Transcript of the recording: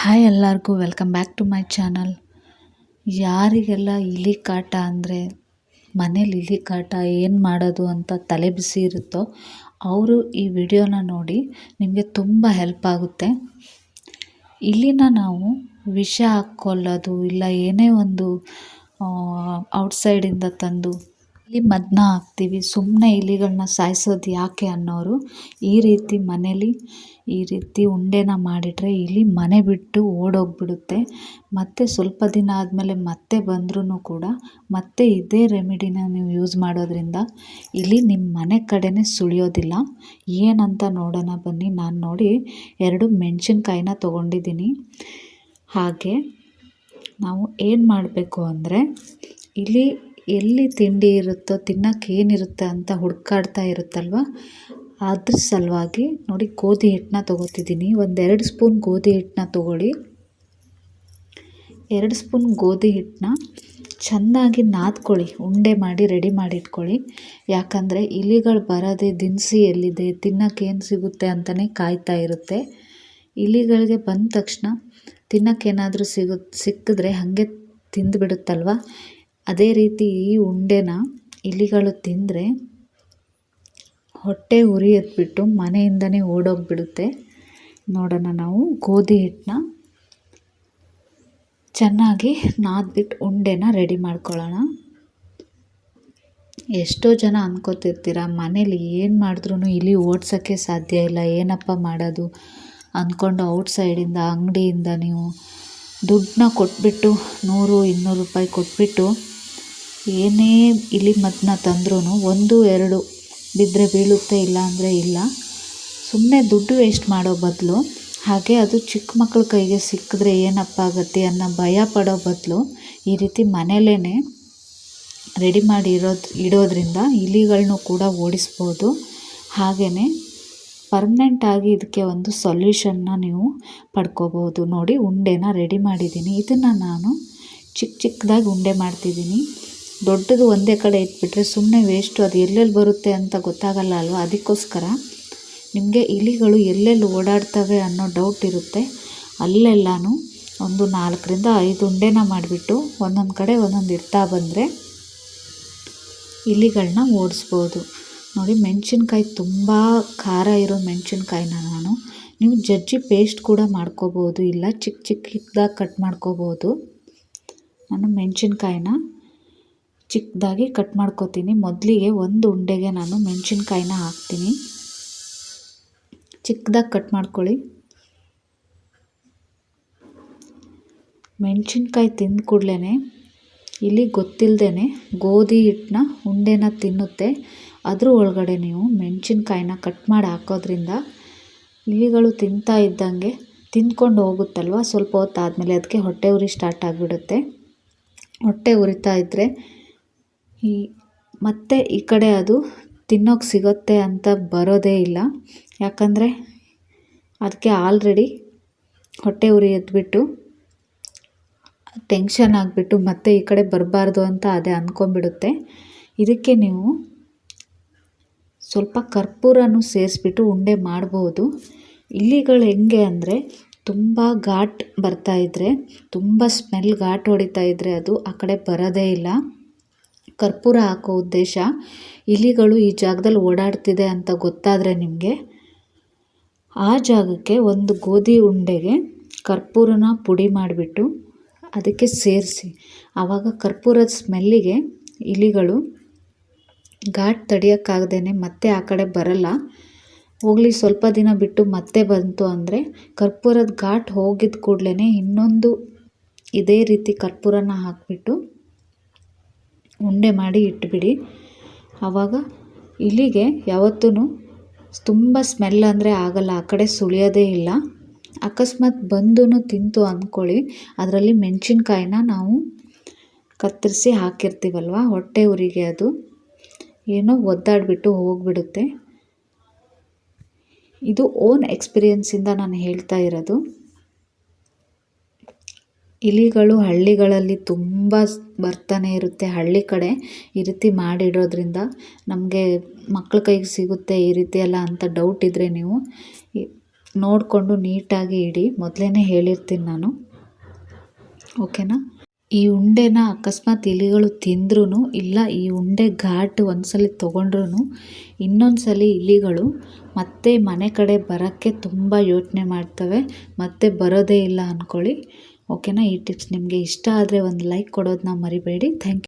Hi ಎಲ್ಲರಿಗೂ welcome back to my channel ಯಾರಿಗೆಲ್ಲ ಇಲಿ ಕಾಟ ಅಂದರೆ, ಮನೇಲಿ ಇಲಿ ಕಾಟ ಏನು ಮಾಡೋದು ಅಂತ ತಲೆ ಬಿಸಿ ಇರುತ್ತೋ, ಅವರು ಈ ವಿಡಿಯೋನ ನೋಡಿ ನಿಮಗೆ ತುಂಬ ಹೆಲ್ಪ್ ಆಗುತ್ತೆ. ಇಲ್ಲಿನ ನಾವು ವಿಷ ಹಾಕ್ಕೊಳ್ಳೋದು ಇಲ್ಲ ಏನೇ ಒಂದು ಔಟ್ಸೈಡಿಂದ ತಂದು ಇಲಿ ಮದ್ದನ್ನ ಹಾಕ್ತೀವಿ ಸುಮ್ಮನೆ ಇಲಿಗಳನ್ನ ಸಾಯಿಸೋದು ಯಾಕೆ ಅನ್ನೋರು ಈ ರೀತಿ ಮನೇಲಿ ಈ ರೀತಿ ಉಂಡೆನ ಮಾಡಿಟ್ರೆ ಇಲಿ ಮನೆ ಬಿಟ್ಟು ಓಡೋಗ್ಬಿಡುತ್ತೆ. ಮತ್ತು ಸ್ವಲ್ಪ ದಿನ ಆದಮೇಲೆ ಮತ್ತೆ ಬಂದ್ರೂ ಕೂಡ ಮತ್ತೆ ಇದೇ ರೆಮಿಡಿನ ನೀವು ಯೂಸ್ ಮಾಡೋದ್ರಿಂದ ಇಲಿ ನಿಮ್ಮ ಮನೆ ಕಡೆನೇ ಸುಳಿಯೋದಿಲ್ಲ. ಏನಂತ ನೋಡೋಣ ಬನ್ನಿ. ನಾನು ನೋಡಿ ಎರಡು ಮೆಣಸಿನ್ಕಾಯಿನ ತೊಗೊಂಡಿದ್ದೀನಿ. ಹಾಗೆ ನಾವು ಏನು ಮಾಡಬೇಕು ಅಂದರೆ ಇಲಿ ಎಲ್ಲಿ ತಿಂಡಿ ಇರುತ್ತೋ ತಿನ್ನೋಕೆ ಏನಿರುತ್ತೆ ಅಂತ ಹುಡ್ಕಾಡ್ತಾ ಇರುತ್ತಲ್ವ? ಅದ್ರ ಸಲುವಾಗಿ ನೋಡಿ, ಗೋಧಿ ಹಿಟ್ಟನ್ನ ತೊಗೋತಿದ್ದೀನಿ. ಒಂದೆರಡು ಸ್ಪೂನ್ ಗೋಧಿ ಹಿಟ್ಟನ್ನ ತೊಗೊಳ್ಳಿ. ಎರಡು ಸ್ಪೂನ್ ಗೋಧಿ ಹಿಟ್ಟನ್ನ ಚೆನ್ನಾಗಿ ನಾದ್ಕೊಳ್ಳಿ. ಉಂಡೆ ಮಾಡಿ, ರೆಡಿ ಮಾಡಿ ಇಟ್ಕೊಳ್ಳಿ. ಯಾಕಂದರೆ ಇಲಿಗಳು ಬರೋದೇ ದಿನಸಿ ಎಲ್ಲಿದೆ ತಿನ್ನೋಕೆ ಏನು ಸಿಗುತ್ತೆ ಅಂತಲೇ ಕಾಯ್ತಾ ಇರುತ್ತೆ. ಇಲಿಗಳಿಗೆ ಬಂದ ತಕ್ಷಣ ತಿನ್ನೋಕ್ಕೇನಾದರೂ ಸಿಗು, ಸಿಕ್ಕಿದ್ರೆ ಹಾಗೆ ತಿಂದುಬಿಡುತ್ತಲ್ವ? ಅದೇ ರೀತಿ ಈ ಉಂಡೆನ ಇಲಿಗಳು ತಿಂದರೆ ಹೊಟ್ಟೆ ಉರಿ ಎತ್ಬಿಟ್ಟು ಮನೆಯಿಂದನೇ ಓಡೋಗಿಬಿಡುತ್ತೆ. ನೋಡೋಣ ನಾವು ಗೋಧಿ ಹಿಟ್ಟನ್ನ ಚೆನ್ನಾಗಿ ನಾದ್ಬಿಟ್ಟು ಉಂಡೆನ ರೆಡಿ ಮಾಡ್ಕೊಳ್ಳೋಣ. ಎಷ್ಟೋ ಜನ ಅಂದ್ಕೋತಿರ್ತೀರ ಮನೇಲಿ ಏನು ಮಾಡಿದ್ರೂ ಇಲಿ ಓಡ್ಸೋಕ್ಕೆ ಸಾಧ್ಯ ಇಲ್ಲ, ಏನಪ್ಪ ಮಾಡೋದು? ಅಂದ್ಕೊಂಡು ಔಟ್ಸೈಡಿಂದ, ಅಂಗಡಿಯಿಂದ ನೀವು ದುಡ್ಡನ್ನ ಕೊಟ್ಬಿಟ್ಟು ನೂರು, ಇನ್ನೂರು ರೂಪಾಯಿ ಕೊಟ್ಬಿಟ್ಟು ಏನೇ ಇಲಿ ಮದ್ದನ್ನ ತಂದ್ರೂ ಒಂದು, ಎರಡು ಬಿದ್ದರೆ ಬೀಳುತ್ತೆ ಇಲ್ಲ ಅಂದರೆ ಇಲ್ಲ. ಸುಮ್ಮನೆ ದುಡ್ಡು ವೇಸ್ಟ್ ಮಾಡೋ ಬದಲು, ಹಾಗೆ ಅದು ಚಿಕ್ಕ ಮಕ್ಕಳ ಕೈಗೆ ಸಿಕ್ಕಿದ್ರೆ ಏನಪ್ಪ ಆಗುತ್ತೆ ಅನ್ನೋ ಭಯ ಪಡೋ ಬದಲು ಈ ರೀತಿ ಮನೆಯಲ್ಲೇ ರೆಡಿ ಮಾಡಿ ಇರೋದು, ಇಡೋದ್ರಿಂದ ಇಲಿಗಳನ್ನೂ ಕೂಡ ಓಡಿಸ್ಬೋದು. ಹಾಗೆಯೇ ಪರ್ಮನೆಂಟಾಗಿ ಇದಕ್ಕೆ ಒಂದು ಸೊಲ್ಯೂಷನ್ನ ನೀವು ಪಡ್ಕೋಬೋದು. ನೋಡಿ ಉಂಡೆನ ರೆಡಿ ಮಾಡಿದ್ದೀನಿ. ಇದನ್ನು ನಾನು ಚಿಕ್ಕ ಚಿಕ್ಕದಾಗಿ ಉಂಡೆ ಮಾಡ್ತಿದ್ದೀನಿ. ದೊಡ್ಡದು ಒಂದೇ ಕಡೆ ಇಟ್ಬಿಟ್ರೆ ಸುಮ್ಮನೆ ವೇಸ್ಟು ಅದು ಎಲ್ಲೆಲ್ಲಿ ಬರುತ್ತೆ ಅಂತ ಗೊತ್ತಾಗಲ್ಲ ಅಲ್ವ? ಅದಕ್ಕೋಸ್ಕರ ನಿಮಗೆ ಇಲಿಗಳು ಎಲ್ಲೆಲ್ಲಿ ಓಡಾಡ್ತವೆ ಅನ್ನೋ ಡೌಟ್ ಇರುತ್ತೆ. ಅಲ್ಲೆಲ್ಲನೂ ಒಂದು ನಾಲ್ಕರಿಂದ ಐದು ಉಂಡೆನ ಮಾಡಿಬಿಟ್ಟು ಒಂದೊಂದು ಕಡೆ ಒಂದೊಂದು ಇರ್ತಾ ಬಂದರೆ ಇಲಿಗಳನ್ನ ಓಡಿಸ್ಬೋದು. ನೋಡಿ, ಮೆಣಸಿನ್ಕಾಯಿ ತುಂಬ ಖಾರ ಇರೋ ಮೆಣಸಿನ್ಕಾಯಿನ ನಾನು. ನೀವು ಜಜ್ಜಿ ಪೇಸ್ಟ್ ಕೂಡ ಮಾಡ್ಕೋಬೋದು, ಇಲ್ಲ ಚಿಕ್ಕ ಚಿಕ್ಕ ಚಿಕ್ಕದಾಗಿ ಕಟ್ ಮಾಡ್ಕೋಬೋದು. ನಾನು ಮೆಣಸಿನ್ಕಾಯಿನ ಚಿಕ್ಕದಾಗಿ ಕಟ್ ಮಾಡ್ಕೋತೀನಿ. ಮೊದಲಿಗೆ ಒಂದು ಉಂಡೆಗೆ ನಾನು ಮೆಣಸಿನ್ಕಾಯಿನ ಹಾಕ್ತೀನಿ. ಚಿಕ್ಕದಾಗಿ ಕಟ್ ಮಾಡ್ಕೊಳ್ಳಿ. ಮೆಣಸಿನ್ಕಾಯಿ ತಿಂದ ಕೂಡಲೇ ಇಲ್ಲಿ ಗೊತ್ತಿಲ್ಲದೇ ಗೋಧಿ ಹಿಟ್ಟನ್ನ ಉಂಡೆನ ತಿನ್ನುತ್ತೆ. ಅದ್ರ ಒಳಗಡೆ ನೀವು ಮೆಣಸಿನ್ಕಾಯಿನ ಕಟ್ ಮಾಡಿ ಹಾಕೋದ್ರಿಂದ ಇಲಿಗಳು ತಿಂತಾ ಇದ್ದಂಗೆ ತಿಂದ್ಕೊಂಡು ಹೋಗುತ್ತಲ್ವ? ಸ್ವಲ್ಪ ಹೊತ್ತಾದಮೇಲೆ ಅದಕ್ಕೆ ಹೊಟ್ಟೆ ಉರಿ ಸ್ಟಾರ್ಟ್ ಆಗಿಬಿಡುತ್ತೆ. ಹೊಟ್ಟೆ ಉರಿತಾ ಇದ್ದರೆ ಈ ಮತ್ತೆ ಈ ಕಡೆ ಅದು ತಿನ್ನೋಕೆ ಸಿಗುತ್ತೆ ಅಂತ ಬರೋದೇ ಇಲ್ಲ. ಯಾಕಂದರೆ ಅದಕ್ಕೆ ಆಲ್ರೆಡಿ ಹೊಟ್ಟೆ ಉರಿ ಎದ್ಬಿಟ್ಟು ಟೆನ್ಷನ್ ಆಗಿಬಿಟ್ಟು ಮತ್ತೆ ಈ ಕಡೆ ಬರಬಾರ್ದು ಅಂತ ಅದೇ ಅಂದ್ಕೊಂಬಿಡುತ್ತೆ ಇದಕ್ಕೆ ನೀವು ಸ್ವಲ್ಪ ಕರ್ಪೂರನೂ ಸೇರಿಸ್ಬಿಟ್ಟು ಉಂಡೆ ಮಾಡ್ಬೋದು. ಇಲಿಗಳು ಹೆಂಗೆ ಅಂದರೆ ತುಂಬ ಘಾಟ್ ಬರ್ತಾಯಿದ್ರೆ ತುಂಬ ಸ್ಮೆಲ್ ಘಾಟ್ ಹೊಡಿತಾ ಇದ್ದರೆ ಅದು ಆ ಕಡೆ ಬರೋದೇ ಇಲ್ಲ. ಕರ್ಪೂರ ಹಾಕೋ ಉದ್ದೇಶ ಇಲಿಗಳು ಈ ಜಾಗದಲ್ಲಿ ಓಡಾಡ್ತಿದೆ ಅಂತ ಗೊತ್ತಾದರೆ ನಿಮಗೆ. ಆ ಜಾಗಕ್ಕೆ ಒಂದು ಗೋಧಿ ಉಂಡೆಗೆ ಕರ್ಪೂರನ ಪುಡಿ ಮಾಡಿಬಿಟ್ಟು ಅದಕ್ಕೆ ಸೇರಿಸಿ. ಆವಾಗ ಕರ್ಪೂರದ ಸ್ಮೆಲ್ಲಿಗೆ ಇಲಿಗಳು ಘಾಟ್ ತಡಿಯೋಕ್ಕಾಗ್ದೇ ಮತ್ತೆ ಆ ಕಡೆ ಬರಲ್ಲ. ಹೋಗಲಿ, ಸ್ವಲ್ಪ ದಿನ ಬಿಟ್ಟು ಮತ್ತೆ ಬಂತು ಅಂದರೆ ಕರ್ಪೂರದ ಘಾಟ್ ಹೋಗಿದ ಕೂಡಲೇ ಇನ್ನೊಂದು ಇದೇ ರೀತಿ ಕರ್ಪೂರನ ಹಾಕಿಬಿಟ್ಟು ಉಂಡೆ ಮಾಡಿ ಇಟ್ಬಿಡಿ. ಆವಾಗ ಇಲಿಗೆ ಯಾವತ್ತೂ ತುಂಬ ಸ್ಮೆಲ್ ಅಂದರೆ ಆಗಲ್ಲ, ಆ ಕಡೆ ಸುಳಿಯೋದೇ ಇಲ್ಲ. ಅಕಸ್ಮಾತ್ ಬಂದು ತಿಂತು ಅಂದ್ಕೊಳ್ಳಿ. ಅದರಲ್ಲಿ ಮೆಣಸಿನ್ಕಾಯಿನ ನಾವು ಕತ್ತರಿಸಿ ಹಾಕಿರ್ತೀವಲ್ವ, ಹೊಟ್ಟೆ ಉರಿಗೆ ಅದು. ಏನೋ ಒದ್ದಾಡಿಬಿಟ್ಟು ಹೋಗ್ಬಿಡುತ್ತೆ. ಇದು ಓನ್ ಎಕ್ಸ್ಪೀರಿಯನ್ಸಿಂದ ನಾನು ಹೇಳ್ತಾ ಇರೋದು. ಇಲಿಗಳು ಹಳ್ಳಿಗಳಲ್ಲಿ ತುಂಬ ಬರ್ತಾನೆ ಇರುತ್ತೆ. ಹಳ್ಳಿ ಕಡೆ ಈ ರೀತಿ ಮಾಡಿಡೋದ್ರಿಂದ ನಮಗೆ ಮಕ್ಳ ಕೈಗೆ ಸಿಗುತ್ತೆ ಈ ರೀತಿ ಎಲ್ಲ ಅಂತ ಡೌಟ್ ಇದ್ದರೆ ನೀವು ನೋಡಿಕೊಂಡು ನೀಟಾಗಿ ಇಡಿ. ಮೊದಲೇ ಹೇಳಿರ್ತೀನಿ ನಾನು. ಓಕೆನಾ ಈ ಉಂಡೆನ ಅಕಸ್ಮಾತ್ ಇಲಿಗಳು ತಿಂದ್ರೂ ಇಲ್ಲ, ಈ ಉಂಡೆ ಘಾಟ್ ಒಂದ್ಸಲಿ ಇನ್ನೊಂದು ಇನ್ನೊಂದ್ಸಲಿ ಇಲಿಗಳು ಮತ್ತೆ ಮನೆ ಕಡೆ ಬರೋಕ್ಕೆ ತುಂಬ ಯೋಚನೆ ಮಾಡ್ತವೆ. ಮತ್ತೆ ಬರೋದೇ ಇಲ್ಲ ಅಂದ್ಕೊಳ್ಳಿ ಓಕೆನಾ? ಈ ಟಿಪ್ಸ್ ನಿಮಗೆ ಇಷ್ಟ ಆದರೆ ಒಂದು ಲೈಕ್ ಕೊಡೋದನ್ನ ಮರಿಬೇಡಿ. Thank you.